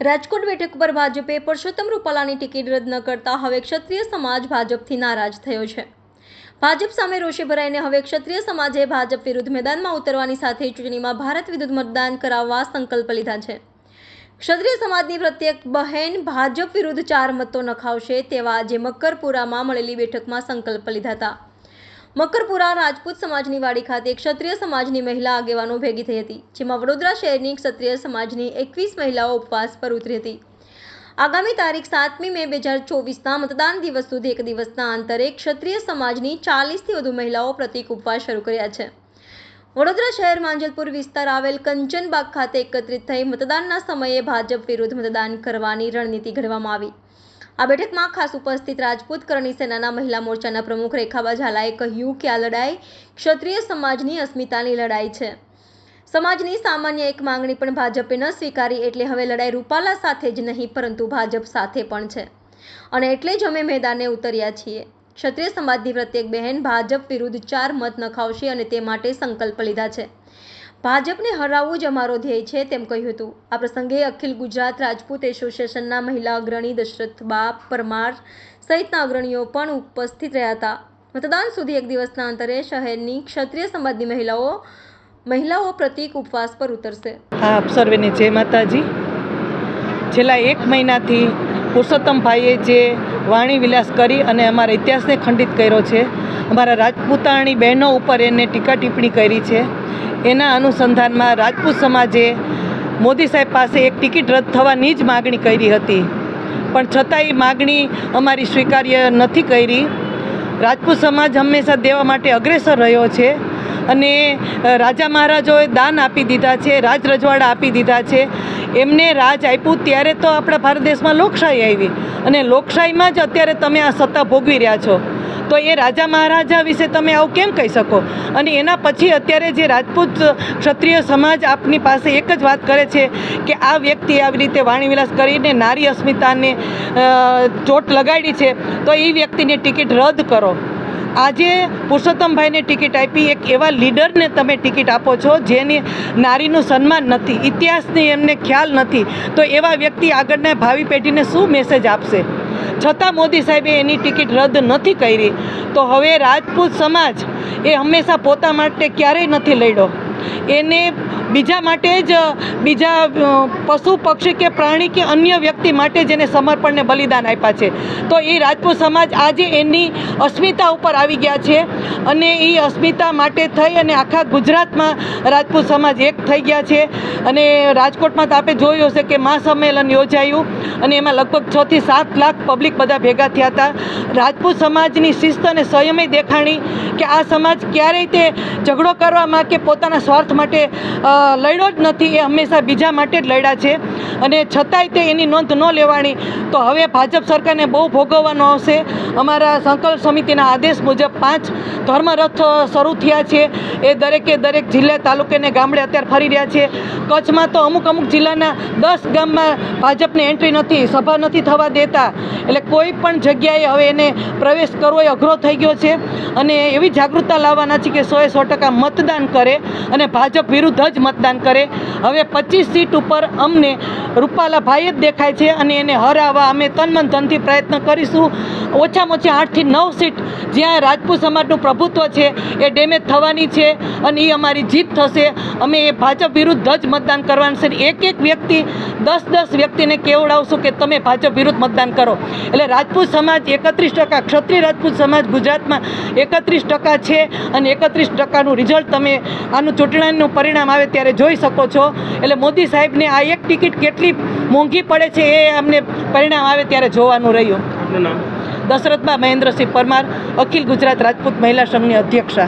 રાજકોટ બેઠક પર ભાજપે પરસોત્તમ રૂપાલાની ટિકિટ રદ ન કરતા હવે ક્ષત્રિય સમાજ ભાજપથી નારાજ થયો છે. ભાજપ સામે રોષે ભરાઈને હવે ક્ષત્રિય સમાજે ભાજપ વિરુદ્ધ મેદાનમાં ઉતરવાની સાથે ચૂંટણીમાં ભારત વિરુદ્ધ મતદાન કરાવવા સંકલ્પ લીધા છે. ક્ષત્રિય સમાજની પ્રત્યેક બહેન ભાજપ વિરુદ્ધ ચાર મતો નખાવશે તેવા આજે મકરપુરામાં મળેલી બેઠકમાં સંકલ્પ લીધા હતા. મકરપુરા રાજપૂત સમાજની વાડી ખાતે ક્ષત્રિય સમાજની મહિલા આગેવાનો ભેગી થઈ હતી, જેમાં વડોદરા શહેરની ક્ષત્રિય સમાજની એકવીસ મહિલાઓ ઉપવાસ પર ઉતરી હતી. આગામી તારીખ સાતમી મે બે હજાર ચોવીસના મતદાન દિવસ સુધી એક દિવસના અંતરે ક્ષત્રિય સમાજની ચાલીસથી વધુ મહિલાઓ પ્રતિક ઉપવાસ શરૂ કર્યા છે. વડોદરા શહેર માંજલપુર વિસ્તાર આવેલ કંચનબાગ ખાતે એકત્રિત થઈ મતદાનના સમયે ભાજપ વિરુદ્ધ મતદાન કરવાની રણનીતિ ઘડવામાં આવી. આ બેઠકમાં ખાસ ઉપસ્થિત રાજપૂત કરણી સેનાના મહિલા મોરચાના પ્રમુખ રેખાબા ઝાલાએ કહ્યું કે આ લડાઈ ક્ષત્રિય સમાજની અસ્મિતાની લડાઈ છે. સમાજની સામાન્ય એક માંગણી પણ ભાજપે ન સ્વીકારી એટલે હવે લડાઈ રૂપાલા સાથે જ નહીં, પરંતુ ભાજપ સાથે પણ છે. અને એટલે જ અમે મેદાને ઉતર્યા છીએ. ક્ષત્રિય સમાજની પ્રત્યેક બહેન ભાજપ વિરુદ્ધ ચાર મત નખાવશે અને તે માટે સંકલ્પ લીધા છે. ભાજપને હરાવવું જ અમારો ધ્યેય છે, તેમ કહ્યું હતું. આ પ્રસંગે અખિલ ગુજરાત રાજપૂત એસોસિએશનના મહિલા અગ્રણી દશરથબા પરમાર સહિતના અગ્રણીઓ પણ ઉપસ્થિત રહ્યા હતા. મતદાન સુધી એક દિવસના અંતરે શહેરની ક્ષત્રિય સમાજની મહિલાઓ મહિલાઓ પ્રતિક ઉપવાસ પર ઉતરશે. હા આપ સર્વેને જય માતાજી. છેલ્લા એક મહિનાથી પુરુષોત્તમભાઈએ જે વાણી વિલાસ કરી અને અમારા ઇતિહાસને ખંડિત કર્યો છે. અમારા રાજપૂતાણી બહેનો ઉપર એને ટીકા ટિપ્પણી કરી છે. એના અનુસંધાનમાં રાજપૂત સમાજે મોદી સાહેબ પાસે એક ટિકિટ રદ થવાની જ માગણી કરી હતી. પણ છતાં એ માગણી અમારી સ્વીકાર્ય નથી કરી. રાજપૂત સમાજ હંમેશા દેવા માટે અગ્રેસર રહ્યો છે. અને રાજા મહારાજોએ દાન આપી દીધા છે, રાજ રજવાડા આપી દીધા છે. એમને રાજ આપ્યું ત્યારે તો આપણા ભારત દેશમાં લોકશાહી આવી. અને લોકશાહીમાં જ અત્યારે તમે આ સત્તા ભોગવી રહ્યા છો. તો એ રાજા મહારાજા વિશે તમે આવું કેમ કહી શકો? અને એના પછી અત્યારે જે રાજપૂત ક્ષત્રિય સમાજ આપની પાસે એક જ વાત કરે છે કે આ વ્યક્તિ આવી રીતે વાણીવિલાસ કરીને નારી અસ્મિતાને ચોટ લગાડી છે, તો એ વ્યક્તિની ટિકિટ રદ કરો. આજે પુરુષોત્તમભાઈને ટિકિટ આપી એક એવા લીડરને તમે ટિકિટ આપો છો જેની નારીનું સન્માન નથી, ઇતિહાસની એમને ખ્યાલ નથી. તો એવા વ્યક્તિ આગળના ભાવિ પેઢીને શું મેસેજ આપશે? છતાં મોદી સાહેબે એની ટિકિટ રદ નથી કરી. તો હવે રાજપૂત સમાજ એ હંમેશા પોતા માટે ક્યારેય નથી લડ્યો. એને બીજા માટે જ, બીજા પશુ પક્ષી કે પ્રાણી કે અન્ય વ્યક્તિ માટે જેને સમર્પણને બલિદાન આપ્યા છે. તો એ રાજપૂત સમાજ આજે એની અસ્મિતા ઉપર આવી ગયા છે અને એ અસ્મિતા માટે થઈ અને આખા ગુજરાતમાં રાજપૂત સમાજ એક થઈ ગયા છે. અને રાજકોટમાં તો આપણે જોયું હશે કે મહાસંમેલન યોજાયું અને એમાં લગભગ છથી સાત લાખ પબ્લિક બધા ભેગા થયા હતા. રાજપૂત સમાજની શિસ્ત અને સંયમે દેખાણી કે આ સમાજ ક્યારેય તે ઝઘડો કરવામાં કે પોતાના સ્વાર્થ માટે લડ્યો જ નથી, એ હંમેશા બીજા માટે જ લડ્યા છે. અને છતાંય તે એની નોંધ ન લેવાની તો હવે ભાજપ સરકારને બહુ ભોગવવાનો આવશે. અમારા સંકલ્પ સમિતિના આદેશ મુજબ પાંચ ધર્મરથ શરૂ થયા છે. એ દરેકે દરેક જિલ્લા તાલુકે ને ગામડે અત્યારે ફરી રહ્યા છે. કચ્છમાં તો અમુક અમુક જિલ્લાના દસ ગામમાં ભાજપને એન્ટ્રી નથી, સભા નથી થવા દેતા. એટલે કોઈ પણ જગ્યાએ હવે એને પ્રવેશ કરવો એ અઘરો થઈ ગયો છે. અને એવી જાગૃતતા લાવવાના છે કે સોએ સો ટકા મતદાન કરે અને ભાજપ વિરુદ્ધ જ મતદાન કરે. હવે પચીસ સીટ ઉપર અમને રૂપાલા ભાઈ જ દેખાય છે અને એને હરાવવા અમે તન મન ધનથી પ્રયત્ન કરીશું. ઓછામાં ઓછી આઠથી નવ સીટ જ્યાં રાજપૂત સમાજનું પ્રભુત્વ છે, એ ડેમેજ થવાની છે અને એ અમારી જીત થશે. અમે એ ભાજપ વિરુદ્ધ જ મતદાન કરવાનું છે. એક એક વ્યક્તિ, દસ દસ વ્યક્તિને કેવડાવશું કે તમે ભાજપ વિરુદ્ધ મતદાન કરો. એટલે રાજપૂત સમાજ એકત્રીસ ટકા, ક્ષત્રિય રાજપૂત સમાજ ગુજરાતમાં એકત્રીસ ટકા છે અને એકત્રીસ ટકાનું રિઝલ્ટ તમે આનું ચૂંટણીનું પરિણામ આવે ત્યારે જોઈ શકો છો. એટલે મોદી સાહેબને આ એક ટિકિટ કેટલી મોંઘી પડે છે એ અમને પરિણામ આવે ત્યારે જોવાનું રહ્યું. દશરથમાં મહેન્દ્રસિંહ પરમાર અખિલ ગુજરાત રાજપૂત મહિલા સંઘની અધ્યક્ષા.